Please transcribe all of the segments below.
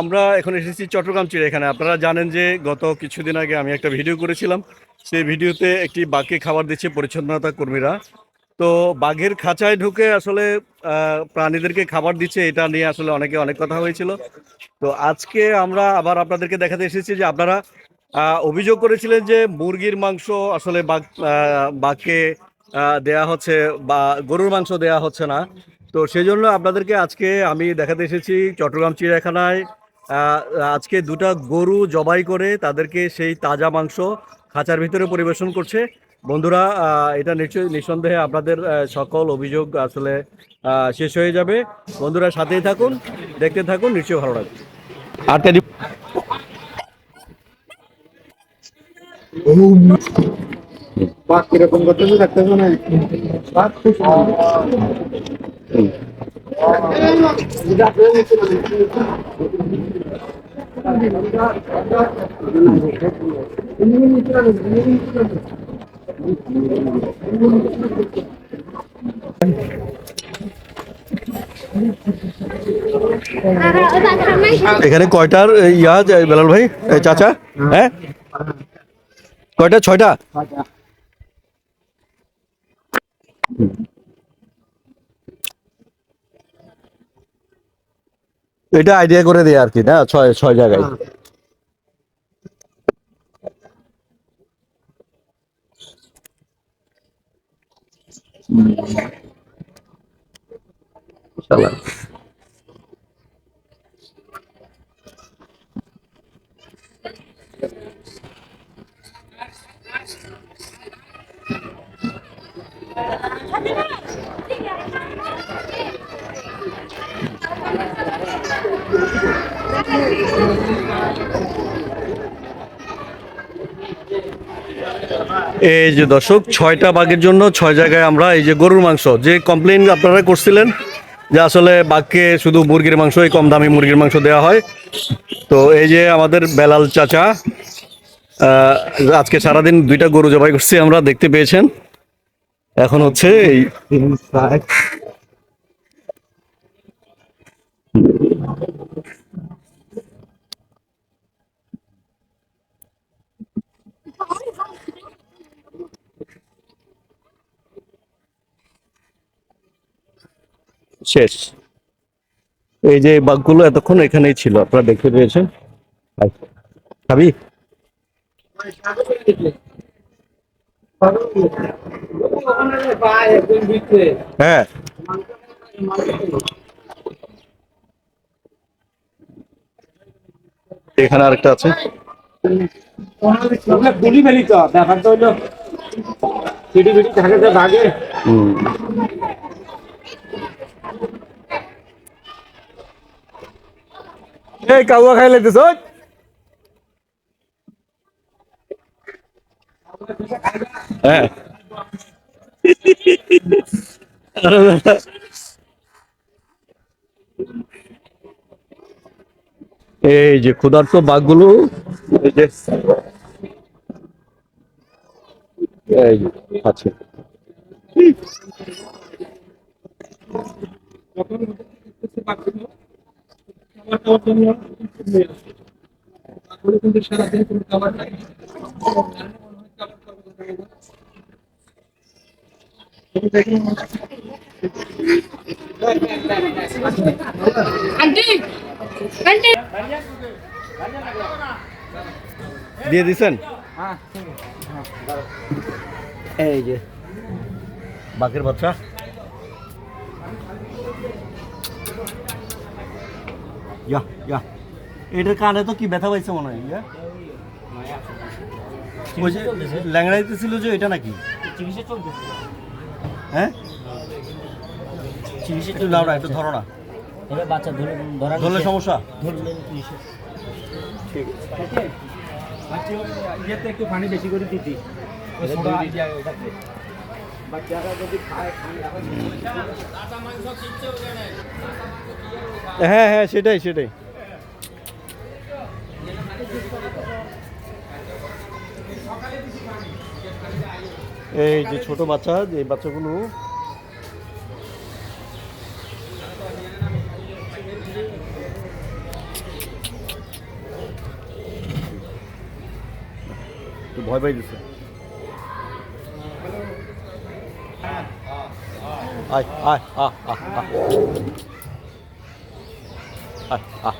আমরা এখন এসেছি চট্টগ্রাম চিড়িয়াখানে আপনারা জানেন যে গত কিছুদিন আগে আমি একটা ভিডিও করেছিলাম। সেই ভিডিওতে একটি বাঘকে খাবার দিচ্ছে পরিচ্ছন্নতা কর্মীরা। তো বাঘের খাঁচায় ঢুকে আসলে প্রাণীদেরকে খাবার দিচ্ছে, এটা নিয়ে আসলে অনেকে অনেক কথা হয়েছিল। তো আজকে আমরা আবার আপনাদেরকে দেখাতে এসেছি যে আপনারা অভিযোগ করেছিলেন যে মুরগির মাংস আসলে বাঘ বাঘকে দেয়া হচ্ছে বা গরুর মাংস দেয়া হচ্ছে না। তো সেই জন্য আপনাদেরকে আজকে আমি দেখাতে এসেছি চট্টগ্রাম চিড়িয়াখানায়। আজকে দুটা গরু জবাই করে তাদেরকে সেই তাজা মাংস খাঁচার ভিতরে পরিবেশন করছে। বন্ধুরা আহ, এটা নিশ্চয়ই নিঃসন্দেহে আপনাদের সকল অভিযোগ আসলে আহ, শেষ হয়ে যাবে। বন্ধুরা সাথেই থাকুন দেখতে থাকুন নিশ্চয়ই ভালো লাগবে। বাঘ কীরকম করতেছে দেখতেছো না? বাঘ খুব এখানে কয়টার ইয়া বেলাল ভাই? চাচা? হ্যাঁ? কয়টা? ছয়টা? এটা আইডিয়া করে দেয় আর কি না? ছয় ছয় জায়গায়। শালা। এই যে দর্শক, ছয়টা বাঘের জন্য ছয় জায়গায় আমরা এই যে গরুর মাংস। যে কমপ্লেন আপনারা করছিলেন যে আসলে বাঘকে শুধু মুরগির মাংসই কম দামি মুরগির মাংস দেওয়া হয়। তো এই যে আমাদের বেলাল চাচা আজকে সারাদিন দুইটা গরু জবাই করছি আমরা, দেখতে পেয়েছেন। এখন হচ্ছে এই শেষ। এই যে বাঘগুলো এতক্ষণ এখানেই ছিল, আপনারা দেখতে পেয়েছেন। খাবি হ্যাঁ। এখানে আরেকটা আছে। গুলি ফেলি তো ব্যাপারটা হইল যে বাঘে হুম। এই কাউয়া খাই লাগতেছ হ্যাঁ। এই যে ক্ষুধার্ত বাঘগুলো এই যে এই যে আছে কিন্তু সারাদিন কোনো খাবার নাই দিয়ে দিছেন? এই যে। বাঘের বাচ্চা? ইয়া ইয়া এটার কানে তো কি ব্যথা পাইছে মনে হয় ইয়া যে ল্যাংড়াইতেছিল যে এটা নাকি? চিকিৎসা চলতেছে। হ্যাঁ? চিকিৎসা একটু না একটু ধরো না। এবার বাচ্চা ধরে ধরা ধরলে সমস্যা? ধরলে ইয়েতে একটু পানি বেশি করে দিতি সোডা হ্যাঁ হ্যাঁ সেটাই সেটাই। এই যে ছোট বাচ্চা যে বাচ্চাগুলো। ভয় পাই দিচ্ছে আয় আয় আহ আহ আহ আয় আহ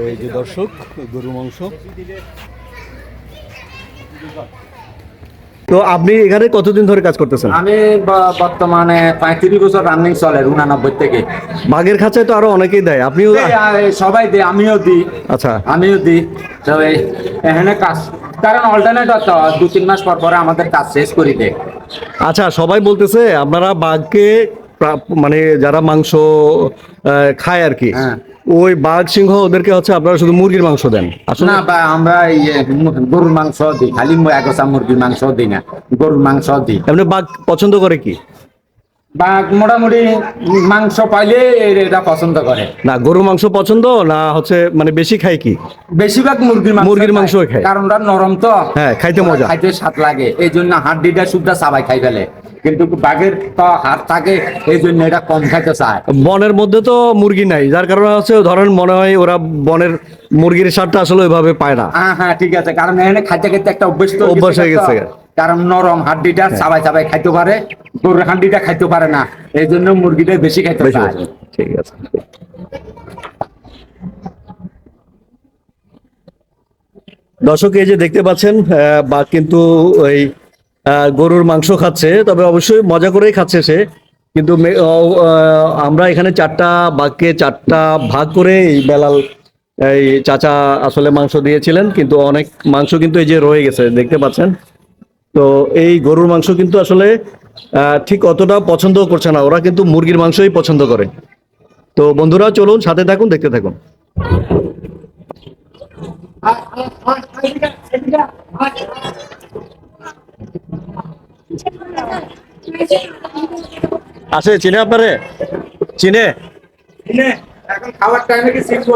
এই যে দর্শক গরু মাংস তো আপনি এখানে কতদিন ধরে কাজ করতেছেন? আমি বর্তমানে পঁয়ত্রিশ বছর রানিং চলে উনানব্বই থেকে। বাঘের খাঁচায় তো আরও অনেকেই দেয় আপনিও সবাই দিই আমিও দিই। আচ্ছা। আমিও দিই। তো এখানে কাজ কারণ অল্টারনেট দু তিন মাস পর পরে আমাদের কাজ শেষ করে দেয়। আচ্ছা সবাই বলতেছে আপনারা বাঘকে মানে যারা মাংস খায় আর কি হ্যাঁ। ওই বাঘ সিংহ ওদেরকে হচ্ছে আপনারা শুধু মুরগির মাংস দেন। আসলে না বা আমরা ইয়ে, গরুর মাংস দিই খালি একসা মুরগির মাংস দিই না গরুর মাংস দিই। এমনি বাঘ পছন্দ করে কি? বাঘ মোটামুটি মাংস পাইলে এটা পছন্দ করে। না গরুর মাংস পছন্দ না হচ্ছে মানে বেশি খায় কি? বেশিরভাগ মুরগির মাংস মুরগির মাংস খায়। কারণ ওটা নরম তো। হ্যাঁ, খাইতে মজা। খাইতে স্বাদ লাগে এই জন্য হাড্ডিটা সুদ্ধা সবাই খাই ফেলে। কিন্তু বাঘের তো হাত থাকে এই জন্য এটা কম খাইতে চায়। বনের মধ্যে তো মুরগি নাই যার কারণে হচ্ছে ধরেন মনে হয় ওরা বনের মুরগির স্বাদটা আসলে ওইভাবে পায় না। হ্যাঁ হ্যাঁ ঠিক আছে কারণ এখানে খাইতে খাইতে একটা অভ্যেস তো অভ্যাস হয়ে গেছে। কারণ নরম হাড্ডিটা চাবাই সবাই খাইতে পারে গরুর হাড্ডিটা খাইতে পারে না এই জন্য মুরগিটা বেশি খাইতে আছে। ঠিক আছে। দর্শক এই যে দেখতে পাচ্ছেন বাঘ কিন্তু ওই গরুর মাংস খাচ্ছে তবে অবশ্যই মজা করেই খাচ্ছে সে কিন্তু আমরা এখানে চারটা বাঘকে চারটা ভাগ করে এই বেলাল এই চাচা আসলে মাংস দিয়েছিলেন কিন্তু অনেক মাংস কিন্তু এই যে রয়ে গেছে দেখতে পাচ্ছেন তো এই গরুর মাংস কিন্তু আসলে ঠিক অতটা পছন্দ করছে না ওরা কিন্তু মুরগির মাংসই পছন্দ করে তো বন্ধুরা চলুন সাথে থাকুন দেখতে থাকুন আসে চিনে আপনারে? চিনে? এখন খাওয়ার টাইমে কি শিখব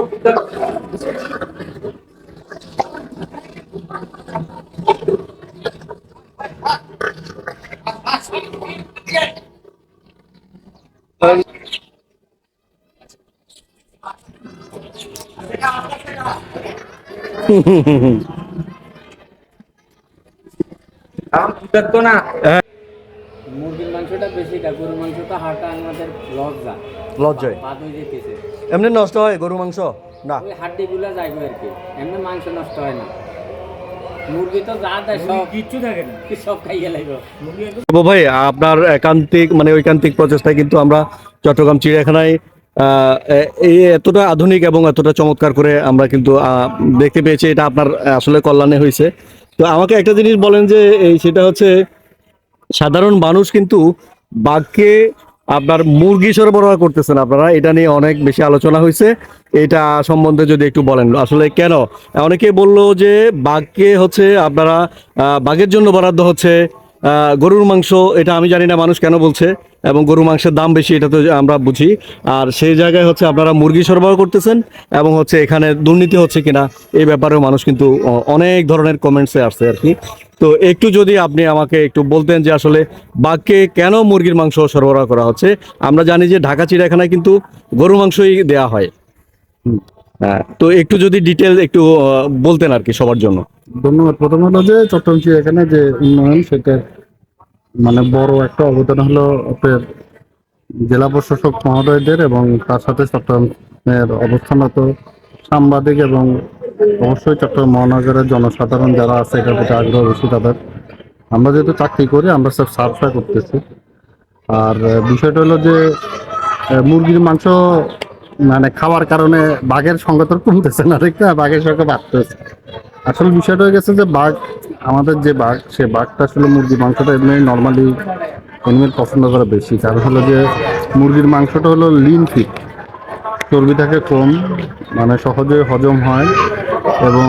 দেখতো না? মুরগির মাংসটা বেশি খায় গরুর মাংসটা হাড়টা আমাদের লজ্জা। লজ্জায়? বাদ হয়ে যেতেছে এমনি নষ্ট হয় গরু মাংস? না। ওই হাড্ডি গুলা যাইবে আর কি। এমনি মাংস নষ্ট হয় না। মুরগি তো যা দেয় সব কিচ্ছু থাকে না। সব খাইয়ে লাগবে ও ভাই আপনার একান্তিক মানে ঐকান্তিক প্রচেষ্টায় কিন্তু আমরা চট্টগ্রাম চিড়িয়াখানায় আহ, এই এতটা আধুনিক এবং এতটা চমৎকার করে আমরা কিন্তু আহ, দেখতে পেয়েছি। এটা আপনার আসলে কল্যাণে হয়েছে তো আমাকে একটা জিনিস বলেন যে এই সেটা হচ্ছে, সাধারণ মানুষ কিন্তু বাঘকে আপনার মুরগি সরবরাহ করতেছেন আপনারা, এটা নিয়ে অনেক বেশি আলোচনা হয়েছে। এটা সম্বন্ধে যদি একটু বলেন, আসলে কেন? অনেকে বলল যে বাঘকে হচ্ছে আপনারা বাঘের জন্য বরাদ্দ হচ্ছে গরুর মাংস, এটা আমি জানি না মানুষ কেন বলছে, এবং গরুর মাংসের দাম বেশি, এটা তো আমরা বুঝি। আর সেই জায়গায় হচ্ছে আপনারা মুরগি সরবরাহ করতেছেন, এবং হচ্ছে এখানে দুর্নীতি হচ্ছে কিনা, এই ব্যাপারেও মানুষ কিন্তু অনেক ধরনের কমেন্টসে আসছে আর কি। তো একটু যদি আপনি আমাকে একটু বলতেন যে আসলে বাঘকে কেন মুরগির মাংস সরবরাহ করা হচ্ছে, আমরা জানি যে ঢাকা চিড়িয়াখানায় কিন্তু গরুর মাংসই দেয়া হ্যাঁ। তো একটু যদি ডিটেল একটু বলতেন আর কি সবার জন্য। ধন্যবাদ। প্রথম হলো যে চট্টগ্রাম এখানে যে উন্নয়ন, সেটা মানে বড় একটা অবদান হলো আপনার জেলা প্রশাসক মহোদয়দের এবং তার সাথে চট্টগ্রামের অবস্থানরত সাংবাদিক এবং অবশ্যই চট্টগ্রাম মহানগরের জনসাধারণ যারা আছে, এটার প্রতি আগ্রহ বেশি তাদের। আমরা যেহেতু চাকরি করি, আমরা সব সার্ভটা করতেছি। আর বিষয়টা হলো যে মুরগির মাংস মানে খাওয়ার কারণে বাঘের সংখ্যা তো কমতেছে না দেখতে বাঘের সংখ্যা বাড়তেছে। আসলে বিষয়টা হয়ে গেছে যে বাঘ, আমাদের যে বাঘ, সে বাঘটা আসলে মুরগির মাংসটা এমনি নর্মালি এমনি পছন্দ করে বেশি। কারণ হলো যে মুরগির মাংসটা হলো লিন ফিট চর্বি থাকে কম মানে সহজে হজম হয় এবং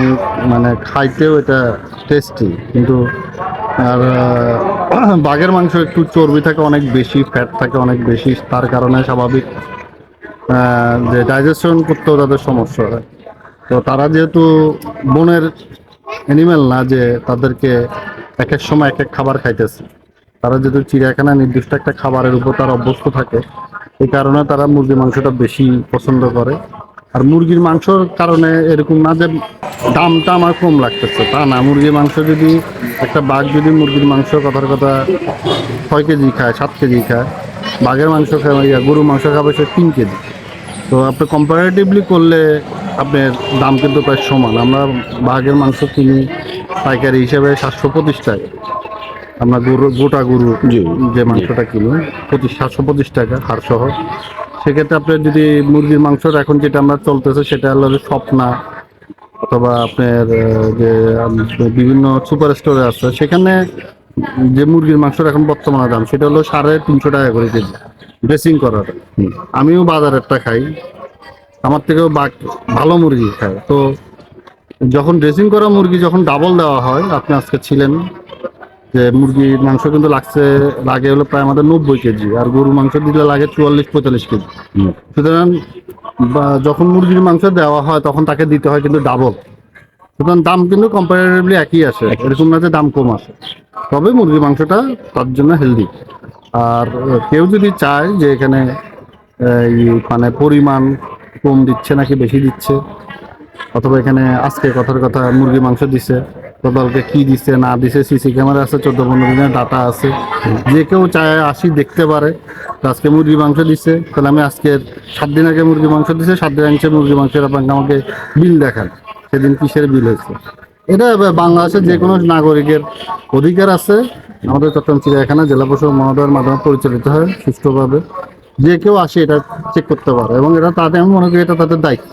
মানে খাইতেও এটা টেস্টি কিন্তু আর বাঘের মাংস একটু চর্বি থাকে, অনেক বেশি ফ্যাট থাকে, অনেক বেশি, তার কারণে স্বাভাবিক যে ডাইজেশন করতেও তাদের সমস্যা হয়। তো তারা যেহেতু বনের অ্যানিমেল না, যে তাদেরকে এক এক সময় এক এক খাবার খাইতেছে। তারা যেহেতু চিড়িয়াখানা নির্দিষ্ট একটা খাবারের উপর তারা অভ্যস্ত থাকে, এই কারণে তারা মুরগির মাংসটা বেশি পছন্দ করে। আর মুরগির মাংসর কারণে এরকম না যে দামটা আমার কম লাগতেছে, তা না। মুরগির মাংস যদি একটা বাঘ যদি মুরগির মাংস কথার কথা ছয় কেজি খায়, সাত কেজি খায়, বাঘের মাংস খায়, গরুর মাংস খাবে সে তিন কেজি। তো আপনি কম্পারেটিভলি করলে আপনার দাম কিন্তু প্রায় সমান। আমরা বাঘের মাংস কিনি পাইকারি হিসাবে সাতশো পঁচিশ টাকা। আমরা গরু গোটা গরু যে মাংসটা কিনি পঁচিশ সাতশো পঁচিশ টাকা হাড় সহ। সেক্ষেত্রে আপনার যদি মুরগির মাংসর এখন যেটা আমরা চলতেছে সেটা হলো যে স্বপ্না অথবা আপনার যে বিভিন্ন সুপার স্টোরে আছে সেখানে যে মুরগির মাংসের এখন বর্তমানে দাম সেটা হলো সাড়ে তিনশো টাকা করে কেজি। ড্রেসিং করার। আমিও বাজারেরটা খাই। আমার থেকেও বাক ভালো মুরগি খায়। তো যখন ড্রেসিং করা মুরগি যখন ডাবল দেওয়া হয় আপনি আজকে ছিলেন যে মুরগির মাংস কিন্তু লাগছে লাগে হলো প্রায় আমাদের নব্বই কেজি আর গরুর মাংস দিলে লাগে চুয়াল্লিশ পঁয়তাল্লিশ কেজি। সুতরাং বা- যখন মুরগির মাংস দেওয়া হয় তখন তাকে দিতে হয় কিন্তু ডাবল সুতরাং দাম কিন্তু কম্পারেটিভলি একই আসে। এরকম না যে দাম কম আসে। তবে মুরগির মাংসটা তার জন্য হেলদি আর কেউ যদি চায় যে এখানে মানে পরিমাণ কম দিচ্ছে নাকি বেশি দিচ্ছে, অথবা এখানে আজকে কথার কথা মুরগি মাংস দিছে, গতকালকে কি দিছে, না দিছে, সিসি ক্যামেরা আছে, চোদ্দ পনেরো দিনের ডাটা আছে, যে কেউ চায় আসি দেখতে পারে আজকে মুরগি মাংস দিছে, তাহলে আমি আজকের সাত দিন আগে মুরগি মাংস দিছে, সাত দিন আগে মুরগি মাংসের আপনাকে আমাকে বিল দেখান, সেদিন কিসের বিল হয়েছে? এটা বাংলাদেশের যে কোনো নাগরিকের অধিকার আছে। আমাদের চট্টগ্রাম চিড়িয়াখানা জেলা প্রশাসক মহোদয়ের মাধ্যমে পরিচালিত হয় সুষ্ঠুভাবে। যে কেউ আসে এটা চেক করতে পারে এবং এটা তাদের, আমি মনে করি এটা তাদের দায়িত্ব।